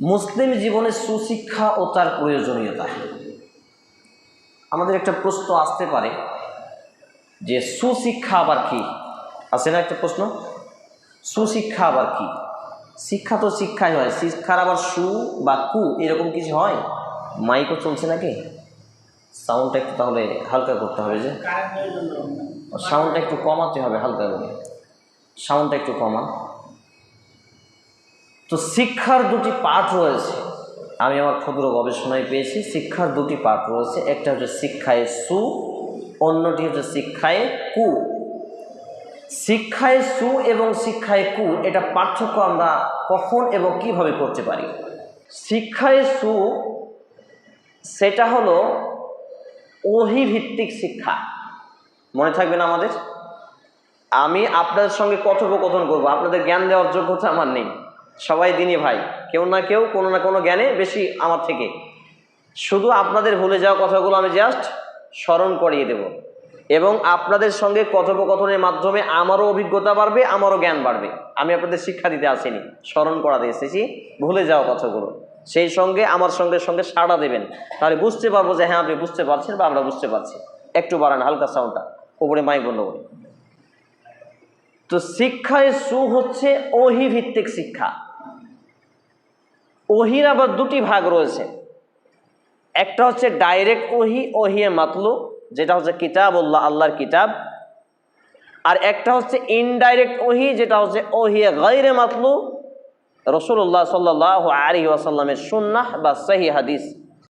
মুসলিম জীবনে সুশিক্ষা ও তার প্রয়োজনীয়তা। আমাদের একটা প্রশ্ন আসতে পারে যে সুশিক্ষা আবার কি? আছে না একটা প্রশ্ন? সুশিক্ষা আবার কি? শিক্ষা তো শিক্ষাই হয় শিক্ষার আবার সু বা কু এরকম কিছু হয়? মাইকও চলছে নাকি? সাউন্ডটা একটু তাহলে হালকা করতে হবে যে। সাউন্ডটা একটু কমাতে হবে হালকা করে। সাউন্ডটা একটু কমান তো শিক্ষার দুটি পাঠ রয়েছে। আমি আমার ক্ষুদ্র গবেষণায় পেয়েছি, শিক্ষার দুটি পাঠ রয়েছে। একটা হচ্ছে শিক্ষায় সু, অন্যটি হচ্ছে শিক্ষায় কু। শিক্ষায় সু এবং শিক্ষায় কু, এটা পার্থক্য আমরা কখন এবং কীভাবে করতে পারি? শিক্ষায় সু, সেটা হলো অহিভিত্তিক শিক্ষা। মনে থাকবে না আমাদের? আমি আপনাদের সঙ্গে কথোপকথন করব। আপনাদের জ্ঞান দেওয়ার যোগ্যতা আমার নেই। সবাই দিনই ভাই। কেউ না কেউ, কোনো না কোনো জ্ঞানে বেশি আমার থেকে। শুধু আপনাদের ভুলে যাওয়া কথাগুলো আমি জাস্ট স্মরণ করিয়ে দেব। এবং আপনাদের সঙ্গে কথোপকথনের মাধ্যমে আমারও অভিজ্ঞতা বাড়বে, আমারও জ্ঞান বাড়বে। আমি আপনাদের শিক্ষা দিতে আসিনি, স্মরণ করাতে এসেছি, ভুলে যাওয়া কথাগুলো। সেই সঙ্গে, আমার সঙ্গে সঙ্গে সাড়া দেবেন। তাহলে বুঝতে পারব যে হ্যাঁ আপনি বুঝতে পারছেন বা আমরা বুঝতে পারছি। একটু বাড়ান, হালকা সাউন্ডটা উপরে মাই বন্ধ করে তো শিক্ষায় সু হচ্ছে অহিভিত্তিক শিক্ষা। ওহির আবার দুটি ভাগ রয়েছে। একটা হচ্ছে ডাইরেক্ট ওহি ওহিয়ে মাতলু, যেটা হচ্ছে কিতাব উল্লাহ আল্লাহর কিতাব। আর একটা হচ্ছে ইনডাইরেক্ট ওহি, যেটা হচ্ছে ওহিয়ে গাইরে মাতলু রসুল্লাহ সাল্লাহ আলী ওয়াসাল্লামের সুন্নাহ বা সহি হাদিস।